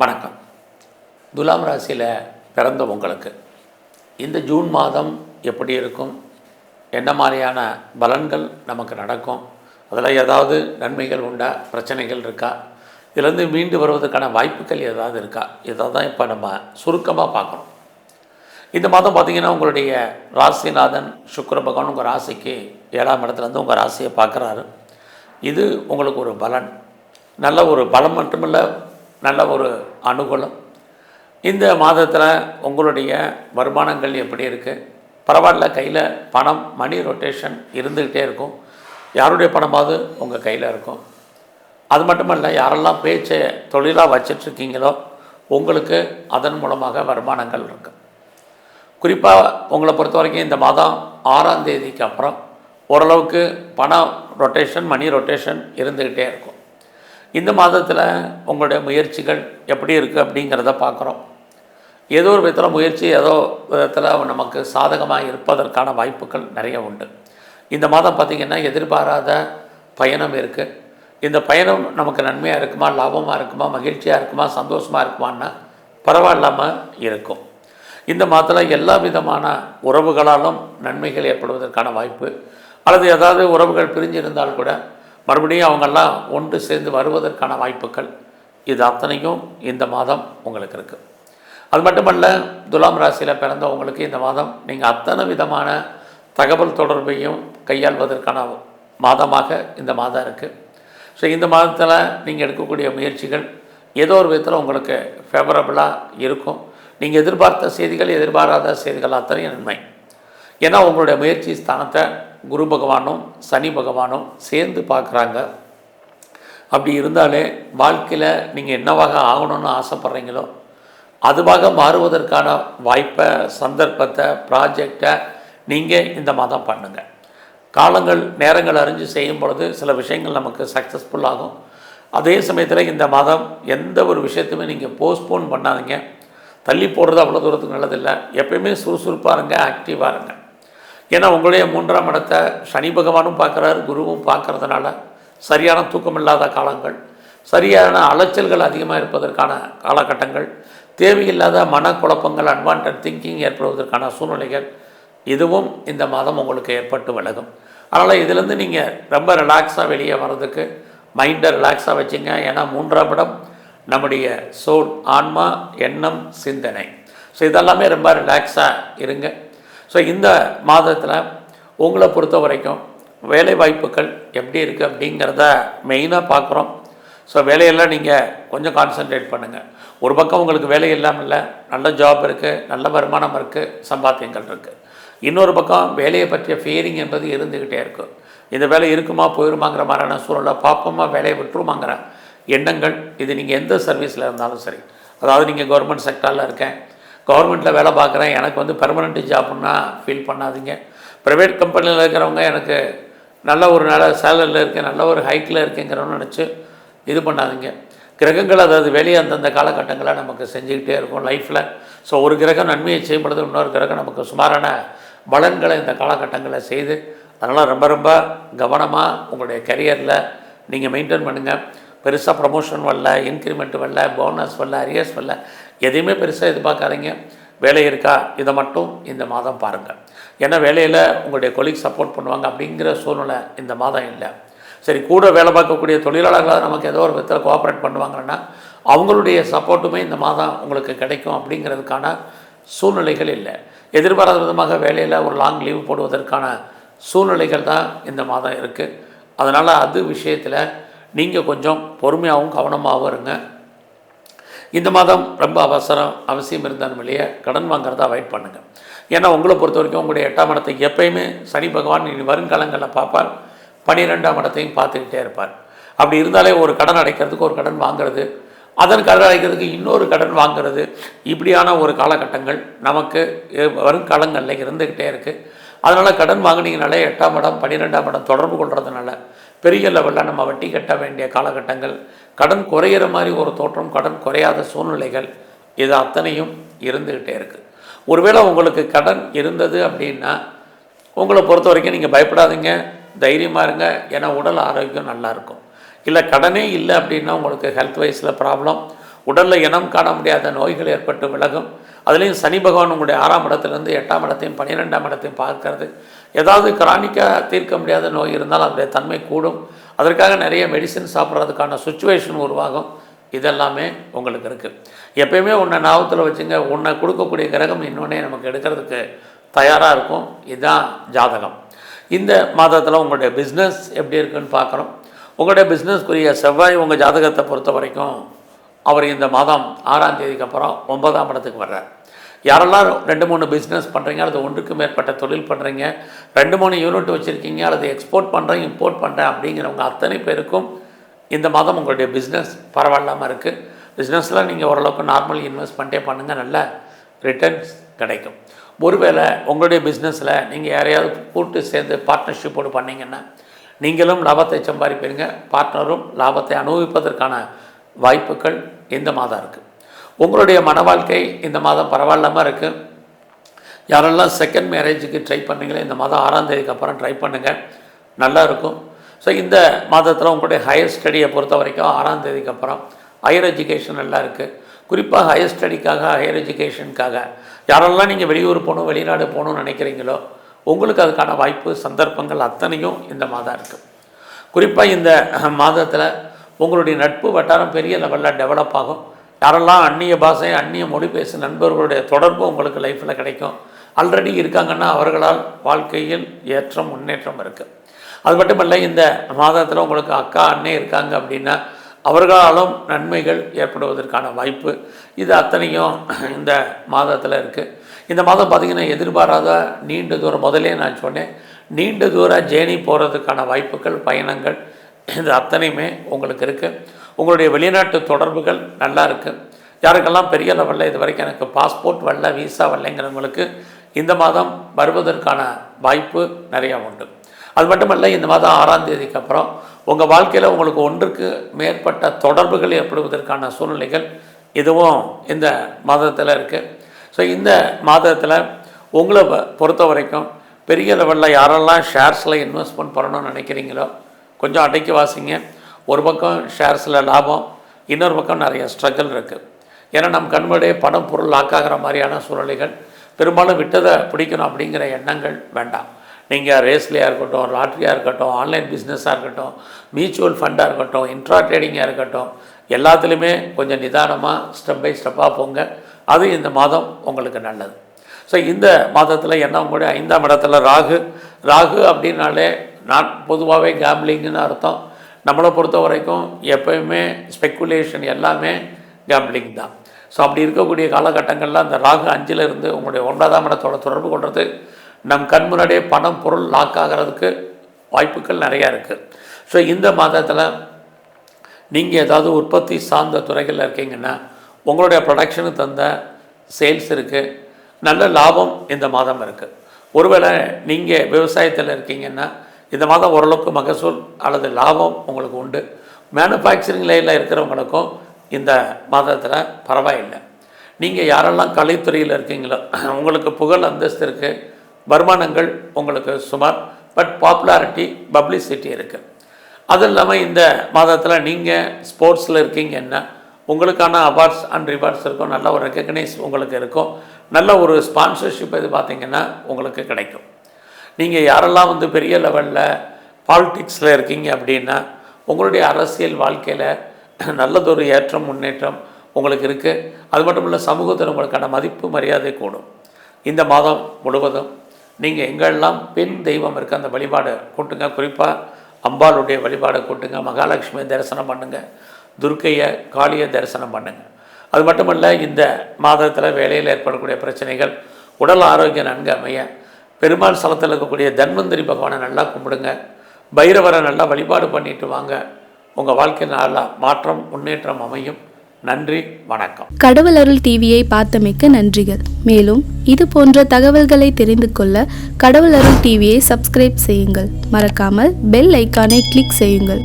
வணக்கம். துலாம் ராசியில் பிறந்த உங்களுக்கு இந்த ஜூன் மாதம் எப்படி இருக்கும்? என்ன மாதிரியான பலன்கள் நமக்கு நடக்கும்? அதில் ஏதாவது நன்மைகள் உண்டா? பிரச்சனைகள் இருக்கா? இதுலேருந்து மீண்டு வருவதற்கான வாய்ப்புகள் ஏதாவது இருக்கா? இதை தான் இப்போ நம்ம சுருக்கமாக பார்க்குறோம் இந்த மாதம் பார்த்திங்கன்னா உங்களுடைய ராசிநாதன் சுக்கர பகவான் உங்கள் ராசிக்கு ஏழாம் இடத்துலேருந்து உங்கள் ராசியை பார்க்குறாரு. இது உங்களுக்கு ஒரு பலன். நல்ல ஒரு பலம் மட்டுமில்ல நல்ல ஒரு அனுகூலம். இந்த மாதத்தில் உங்களுடைய வருமானங்கள் எப்படி இருக்குது பரவாயில்ல கையில் பணம் மணி ரொட்டேஷன் இருந்துக்கிட்டே இருக்கும். யாருடைய பணமாவது உங்கள் கையில் இருக்கும். அது மட்டுமல்ல யாரெல்லாம் பேச்சை தொழிலாக வச்சிட்ருக்கீங்களோ உங்களுக்கு அதன் மூலமாக வருமானங்கள் இருக்கு. குறிப்பாக உங்களை பொறுத்த வரைக்கும் இந்த மாதம் ஆறாம் தேதிக்கு அப்புறம் ஓரளவுக்கு பண ரொட்டேஷன் மணி ரொட்டேஷன் இருந்துக்கிட்டே இருக்கும். இந்த மாதத்தில் உங்களுடைய முயற்சிகள் எப்படி இருக்குது அப்படிங்கிறத பார்க்குறோம் ஏதோ ஒரு விதத்தில் முயற்சி ஏதோ விதத்தில் நமக்கு சாதகமாக இருப்பதற்கான வாய்ப்புகள் நிறைய உண்டு. இந்த மாதம் பார்த்திங்கன்னா எதிர்பாராத பயணம் இருக்குது இந்த பயணம் நமக்கு நன்மையாக இருக்குமா லாபமாக இருக்குமா மகிழ்ச்சியாக இருக்குமா சந்தோஷமாக இருக்குமான்னா பரவாயில்லாமல் இருக்கும். இந்த மாதத்தில் எல்லா விதமான உறவுகளாலும் நன்மைகள் ஏற்படுவதற்கான வாய்ப்பு அல்லது ஏதாவது உறவுகள் பிரிஞ்சிருந்தால் கூட மறுபடியும் அவங்கெல்லாம் ஒன்று சேர்ந்து வருவதற்கான வாய்ப்புகள் இது அத்தனையும் இந்த மாதம் உங்களுக்கு இருக்குது அது மட்டுமல்ல துலாம் ராசியில் பிறந்தவங்களுக்கு இந்த மாதம் நீங்கள் அத்தனை விதமான தகவல் தொடர்பையும் கையாள்வதற்கான மாதமாக இந்த மாதம் இருக்குது ஸோ இந்த மாதத்தில் நீங்கள் எடுக்கக்கூடிய முயற்சிகள் ஏதோ ஒரு விதத்தில் உங்களுக்கு ஃபேவரபுளாக இருக்கும். நீங்கள் எதிர்பார்த்த செய்திகள் எதிர்பாராத செய்திகள் அத்தனையும் நன்மை. ஏன்னா உங்களுடைய முயற்சி ஸ்தானத்தை குரு பகவானும் சனி பகவானும் சேர்ந்து பார்க்குறாங்க. அப்படி இருந்தாலே வாழ்க்கையில் நீங்கள் என்னவாக ஆகணும்னு ஆசைப்பட்றீங்களோ அதுவாக மாறுவதற்கான வாய்ப்பை சந்தர்ப்பத்தை ப்ராஜெக்டை நீங்கள் இந்த மாதம் பண்ணுங்கள் காலங்கள் நேரங்கள் அறிஞ்சு செய்யும் பொழுது சில விஷயங்கள் நமக்கு சக்ஸஸ்ஃபுல் ஆகும். அதே சமயத்தில் இந்த மாதம் எந்த ஒரு விஷயத்தையுமே நீங்கள் போஸ்ட்போன் பண்ணாதீங்க. தள்ளி போடுறது அவ்வளோ தூரத்துக்கு நல்லதில்லை. எப்பயுமே சுறுசுறுப்பாக இருங்க ஆக்டிவாக இருங்க. ஏன்னா உங்களுடைய மூன்றாம் இடத்தை சனி பகவானும் பார்க்குறாரு குருவும் பார்க்கறதுனால சரியான தூக்கம் இல்லாத காலங்கள் சரியான அலைச்சல்கள் அதிகமாக இருப்பதற்கான காலகட்டங்கள் தேவையில்லாத மனக்குழப்பங்கள் அன்வான்ட் திங்கிங் ஏற்படுவதற்கான சூழ்நிலைகள் இதுவும் இந்த மாதம் உங்களுக்கு ஏற்பட்டு விலகும். அதனால் இதுலேருந்து நீங்கள் ரொம்ப ரிலாக்ஸாக வெளியே வர்றதுக்கு மைண்டை ரிலாக்ஸாக வச்சுங்க. ஏன்னா மூன்றாம் இடம் நம்முடைய சோல் ஆன்மா எண்ணம் சிந்தனை. ஸோ இதெல்லாமே ரொம்ப ரிலாக்ஸாக இருங்க. ஸோ இந்த மாதத்தில் உங்களை பொறுத்த வரைக்கும் வேலை வாய்ப்புகள் எப்படி இருக்குது அப்படிங்கிறத மெயினாக பார்க்குறோம். ஸோ வேலையெல்லாம் நீங்கள் கொஞ்சம் கான்சென்ட்ரேட் பண்ணுங்கள் ஒரு பக்கம் உங்களுக்கு வேலை இல்லாமல் இல்லை நல்ல ஜாப் இருக்குது நல்ல வருமானம் இருக்குது சம்பாத்தியங்கள் இருக்குது இன்னொரு பக்கம் வேலையை பற்றிய ஃபியரிங் என்பது இருந்துக்கிட்டே இருக்கும் இந்த வேலை இருக்குமா போயிருமாங்கிற மாதிரியான சூழலை பார்ப்போமா வேலையை விட்டுருமாங்கிற எண்ணங்கள் இது நீங்கள் எந்த சர்வீஸில் இருந்தாலும் சரி. அதாவது நீங்கள் கவர்மெண்ட் செக்டாரில் இருக்கேன் கவர்மெண்ட்டில் வேலை பார்க்குறேன் எனக்கு வந்து பெர்மனெண்ட் ஜாப்னா ஃபீல் பண்ணாதீங்க. ப்ரைவேட் கம்பெனியில் இருக்கிறவங்க எனக்கு நல்ல ஒரு நல்ல சேலரியில் இருக்கேன் நல்ல ஒரு ஹைட்டில் இருக்கேங்கிறவங்க நினச்சி இது பண்ணாதீங்க. கிரகங்கள் அதாவது வெளியே அந்தந்த காலகட்டங்களை நமக்கு செஞ்சுக்கிட்டே இருக்கும் லைஃப்பில் ஸோ ஒரு கிரகம் நன்மையை செய்யும் பொழுது இன்னொரு கிரகம் நமக்கு சுமாரான பலன்களை இந்த காலகட்டங்களில் செய்து அதனால் ரொம்ப ரொம்ப கவனமாக உங்களுடைய கரியரில் நீங்கள் மெயின்டைன் பண்ணுங்கள் பெருசாக ப்ரமோஷன் வரல இன்க்ரிமெண்ட் வரல போனஸ் வரல அரியர்ஸ் வரல. எதையுமே பெருசாக எதிர்பார்க்காதீங்க. வேலை இருக்கா? இதை மட்டும் இந்த மாதம் பாருங்கள் ஏன்னா வேலையில் உங்களுடைய கொலீக் சப்போர்ட் பண்ணுவாங்க அப்படிங்கிற சூழ்நிலை இந்த மாதம் இல்லை. சரி கூட வேலை பார்க்கக்கூடிய தொழிலாளர்களாக நமக்கு ஏதோ ஒரு விதத்தில் கோஆப்ரேட் பண்ணுவாங்கன்னா அவங்களுடைய சப்போர்ட்டுமே இந்த மாதம் உங்களுக்கு கிடைக்கும் அப்படிங்கிறதுக்கான சூழ்நிலைகள் இல்லை. எதிர்பாராத விதமாக வேலையில் ஒரு லாங் லீவ் போடுவதற்கான சூழ்நிலைகள் தான் இந்த மாதம் இருக்குது அதனால் அது விஷயத்தில் நீங்கள் கொஞ்சம் பொறுமையாகவும் கவனமாகவும் இருங்க. இந்த மாதம் ரொம்ப அவசரம் அவசியம் இருந்தாலும் இல்லையே கடன் வாங்குறத அவாய்ட் பண்ணுங்கள் ஏன்னா உங்களை பொறுத்த வரைக்கும் உங்களுடைய எட்டாம் இடத்தை எப்பயுமே சனி பகவான் இனி வருங்காலங்களில் பார்ப்பார். பன்னிரெண்டாம் இடத்தையும் பார்த்துக்கிட்டே இருப்பார். அப்படி இருந்தாலே ஒரு கடன் அடைக்கிறதுக்கு ஒரு கடன் வாங்குறது அதன் கடன் அடைக்கிறதுக்கு இன்னொரு கடன் வாங்குறது இப்படியான ஒரு காலகட்டங்கள் நமக்கு வருங்காலங்களில் இருந்துக்கிட்டே இருக்குது அதனால் கடன் வாங்கினீங்கனாலே எட்டாம் இடம் பன்னிரெண்டாம் இடம் தொடர்பு கொள்கிறதுனால பெரிய லெவலில் நம்ம வட்டி கட்ட வேண்டிய காலகட்டங்கள் கடன் குறையிற மாதிரி ஒரு தோற்றம் கடன் குறையாத சூழ்நிலைகள் இது அத்தனையும் இருந்துக்கிட்டே இருக்குது ஒருவேளை உங்களுக்கு கடன் இருந்தது அப்படின்னா உங்களை பொறுத்த வரைக்கும் நீங்கள் பயப்படாதீங்க தைரியமாக இருங்க ஏன்னா உடல் ஆரோக்கியம் நல்லா இருக்கும். இல்லை கடனே இல்லை அப்படின்னா உங்களுக்கு ஹெல்த் வைஸில் ப்ராப்ளம் உடலில் இனம் காண முடியாத நோய்கள் ஏற்பட்டு விலகும். அதுலேயும் சனி பகவான் உங்களுடைய ஆறாம் இடத்துலேருந்து எட்டாம் இடத்தையும் பன்னிரெண்டாம் இடத்தையும் பார்க்கறது ஏதாவது கிரானிக்காக தீர்க்க முடியாத நோய் இருந்தால் அதனுடைய தன்மை கூடும். அதற்காக நிறைய மெடிசின் சாப்பிட்றதுக்கான சுச்சுவேஷன் உருவாகும். இதெல்லாமே உங்களுக்கு இருக்குது எப்பயுமே உன்னை ஞாபகத்தில் வச்சுங்க. உன்னை கொடுக்கக்கூடிய கிரகம் இன்னொன்னே நமக்கு எடுக்கிறதுக்கு தயாராக இருக்கும். இதுதான் ஜாதகம். இந்த மாதத்தில் உங்களுடைய பிஸ்னஸ் எப்படி இருக்குன்னு பார்க்குறோம். உங்களுடைய பிஸ்னஸ்க்குரிய செவ்வாய் உங்கள் ஜாதகத்தை பொறுத்த வரைக்கும் அவர் இந்த மாதம் ஆறாம் தேதிக்கு அப்புறம் ஒன்பதாம் இடத்துக்கு வர்றார். யாரெல்லாம் ரெண்டு மூணு பிஸ்னஸ் பண்ணுறீங்க அல்லது ஒன்றுக்கு மேற்பட்ட தொழில் பண்ணுறீங்க ரெண்டு மூணு யூனிட் வச்சுருக்கீங்க அல்லது எக்ஸ்போர்ட் பண்ணுறேன் இம்போர்ட் பண்ணுறேன் அப்படிங்கிறவங்க அத்தனை பேருக்கும் இந்த மாதம் உங்களுடைய பிஸ்னஸ் பரவாயில்லாமல் இருக்குது பிஸ்னஸில் நீங்கள் ஓரளவுக்கு நார்மல் இன்வெஸ்ட்மெண்ட்டே பண்ணுங்கள் நல்ல ரிட்டர்ன்ஸ் கிடைக்கும். ஒருவேளை உங்களுடைய பிஸ்னஸில் நீங்கள் யாரையாவது கூட்டு சேர்ந்து பார்ட்னர்ஷிப்போடு பண்ணிங்கன்னா நீங்களும் லாபத்தை சம்பாதிப்பீங்க பார்ட்னரும் லாபத்தை அனுபவிப்பதற்கான வாய்ப்புகள் இந்த மாதம் இருக்குது உங்களுடைய மன வாழ்க்கை இந்த மாதம் பரவாயில்லாமல் இருக்குது யாரெல்லாம் செகண்ட் மேரேஜுக்கு ட்ரை பண்ணீங்களோ இந்த மாதம் ஆறாம் தேதிக்கு அப்புறம் ட்ரை பண்ணுங்கள் நல்லா இருக்கும். ஸோ இந்த மாதத்தில் உங்களுடைய ஹையர் ஸ்டடியை பொறுத்த வரைக்கும் ஆறாம் தேதிக்கு அப்புறம் ஹையர் எஜுகேஷன் நல்லா இருக்குது குறிப்பாக ஹையர் ஸ்டடிக்காக ஹையர் எஜுகேஷனுக்காக யாரெல்லாம் நீங்கள் வெளியூர் போகணும் வெளிநாடு போகணும்னு நினைக்கிறீங்களோ உங்களுக்கு அதுக்கான வாய்ப்பு சந்தர்ப்பங்கள் அத்தனையும் இந்த மாதம் இருக்குது குறிப்பாக இந்த மாதத்தில் உங்களுடைய நட்பு வட்டாரம் பெரிய லெவலில் டெவலப் ஆகும். யாரெல்லாம் அந்நிய பாஷை அந்நிய மொழி பேசும் நண்பர்களுடைய தொடர்பு உங்களுக்கு லைஃப்பில் கிடைக்கும். ஆல்ரெடி இருக்காங்கன்னா அவர்களால் வாழ்க்கையில் ஏற்றம் முன்னேற்றம் இருக்குது அது மட்டும் இல்லை இந்த மாதத்தில் உங்களுக்கு அக்கா அண்ணே இருக்காங்க அப்படின்னா அவர்களாலும் நன்மைகள் ஏற்படுவதற்கான வாய்ப்பு இது அத்தனையும் இந்த மாதத்தில் இருக்குது இந்த மாதம் பார்த்திங்கன்னா எதிர்பாராத நீண்ட தூரம் முதலே நான் சொன்னேன் நீண்ட தூர ஜேர்னி போகிறதுக்கான வாய்ப்புகள் பயணங்கள் இது அத்தனையுமே உங்களுக்கு இருக்குது உங்களுடைய வெளிநாட்டு தொடர்புகள் நல்லா இருக்குது யாருக்கெல்லாம் பெரிய லெவலில் இது வரைக்கும் எனக்கு பாஸ்போர்ட் வரல விசா வரலைங்கிறவங்களுக்கு இந்த மாதம் வருவதற்கான வாய்ப்பு நிறையா உண்டு. அது மட்டுமல்ல இந்த மாதம் ஆறாம் தேதிக்கு அப்புறம் உங்கள் வாழ்க்கையில் உங்களுக்கு ஒன்றுக்கு மேற்பட்ட தொடர்புகள் ஏற்படுவதற்கான சூழ்நிலைகள் இதுவும் இந்த மாதத்தில் இருக்குது ஸோ இந்த மாதத்தில் உங்களை பொறுத்த வரைக்கும் பெரிய லெவலில் யாரெல்லாம் ஷேர்ஸில் இன்வெஸ்ட்மெண்ட் பண்ணணும்னு நினைக்கிறீங்களோ கொஞ்சம் அடைக்கி வாசிங்க. ஒரு பக்கம் ஷேர்ஸில் லாபம் இன்னொரு பக்கம் நிறைய ஸ்ட்ரகிள் இருக்குது ஏன்னா நம் கண்முடைய பணம் பொருள் லாக்காகிற மாதிரியான சூழ்நிலைகள். பெரும்பாலும் விட்டதை பிடிக்கணும் அப்படிங்கிற எண்ணங்கள் வேண்டாம். நீங்கள் ரேஸ்லையாக இருக்கட்டும் லாட்ரியாக இருக்கட்டும் ஆன்லைன் பிஸ்னஸாக இருக்கட்டும் மியூச்சுவல் ஃபண்டாக இருக்கட்டும் இன்ட்ரா ட்ரேடிங்காக இருக்கட்டும் எல்லாத்துலேயுமே கொஞ்சம் நிதானமாக ஸ்டெப் பை ஸ்டெப்பாக போங்க. அது இந்த மாதம் உங்களுக்கு நல்லது. ஸோ இந்த மாதத்தில் என்ன? உங்களுடைய ஐந்தாம் இடத்துல ராகு. ராகு அப்படின்னாலே நான் பொதுவாகவே கேம்லிங்னு அர்த்தம். நம்மளை பொறுத்த வரைக்கும் எப்பயுமே ஸ்பெக்குலேஷன் எல்லாமே கேம்பிளிங் தான். ஸோ அப்படி இருக்கக்கூடிய காலகட்டங்களில் அந்த ராகு அஞ்சிலிருந்து உங்களுடைய ஒன்பதாம் இடத்தோட தொடர்பு கொள்வது நம் கண் முன்னாடியே பணம் பொருள் லாக் ஆகிறதுக்கு வாய்ப்புகள் நிறையா இருக்குது ஸோ இந்த மாதத்தில் நீங்கள் ஏதாவது உற்பத்தி சார்ந்த துறைகளில் இருக்கீங்கன்னா உங்களுடைய ப்ரொடக்ஷனுக்கு தந்த சேல்ஸ் இருக்குது நல்ல லாபம் இந்த மாதம் இருக்குது ஒருவேளை நீங்கள் விவசாயத்தில் இருக்கீங்கன்னா இந்த மாதம் ஓரளவுக்கு மகசூல் அல்லது லாபம் உங்களுக்கு உண்டு. மேனுஃபேக்சரிங் லைனில் இருக்கிறவங்களுக்கும் இந்த மாதத்தில் பரவாயில்லை. நீங்கள் யாரெல்லாம் கலைத்துறையில் இருக்கீங்களோ உங்களுக்கு புகழ் அந்தஸ்து இருக்குது வருமானங்கள் உங்களுக்கு சுமார் பட் பாப்புலாரிட்டி பப்ளிசிட்டி இருக்குது அது இல்லாமல் இந்த மாதத்தில் நீங்கள் ஸ்போர்ட்ஸில் இருக்கீங்கன்னா உங்களுக்கான அவார்ட்ஸ் அண்ட் ரிவார்ட்ஸ் இருக்கும். நல்ல ஒரு ரெக்கக்னைஸ் உங்களுக்கு இருக்கும். நல்ல ஒரு ஸ்பான்சர்ஷிப் இது பார்த்திங்கன்னா உங்களுக்கு கிடைக்கும். நீங்கள் யாரெல்லாம் வந்து பெரிய லெவலில் பாலிடிக்ஸில் இருக்கீங்க அப்படின்னா உங்களுடைய அரசியல் வாழ்க்கையில் நல்லதொரு ஏற்றம் முன்னேற்றம் உங்களுக்கு இருக்குது அது மட்டும் இல்லை சமூகத்தில் உங்களுக்கான மதிப்பு மரியாதை கூடும். இந்த மாதம் முழுவதும் நீங்கள் எங்கெல்லாம் பெண் தெய்வம் இருக்க அந்த வழிபாடு கூட்டுங்க. குறிப்பாக அம்பாளுடைய வழிபாடை கூட்டுங்க. மகாலட்சுமி தரிசனம் பண்ணுங்கள் துர்க்கையை காளியை தரிசனம் பண்ணுங்கள் அது மட்டுமல்ல இந்த மாதத்தில் வேலையில் ஏற்படக்கூடிய பிரச்சனைகள் உடல் ஆரோக்கியம் நன்கு அமைய பெருமாள் ஸ்தலத்தில் இருக்கக்கூடிய தன்வந்திரி பகவானை நல்லா கும்பிடுங்க. பைரவரை நல்லா வழிபாடு பண்ணிட்டு வாங்க. உங்கள் வாழ்க்கை நல்லா மாற்றம் முன்னேற்றம் அமையும். நன்றி வணக்கம். கடவுள் அருள் டிவியை பார்த்தமைக்க நன்றிகள். மேலும் இது போன்ற தகவல்களை தெரிந்து கொள்ள கடவுள் அருள் டிவியை சப்ஸ்கிரைப் செய்யுங்கள். மறக்காமல் பெல் ஐக்கானை கிளிக் செய்யுங்கள்.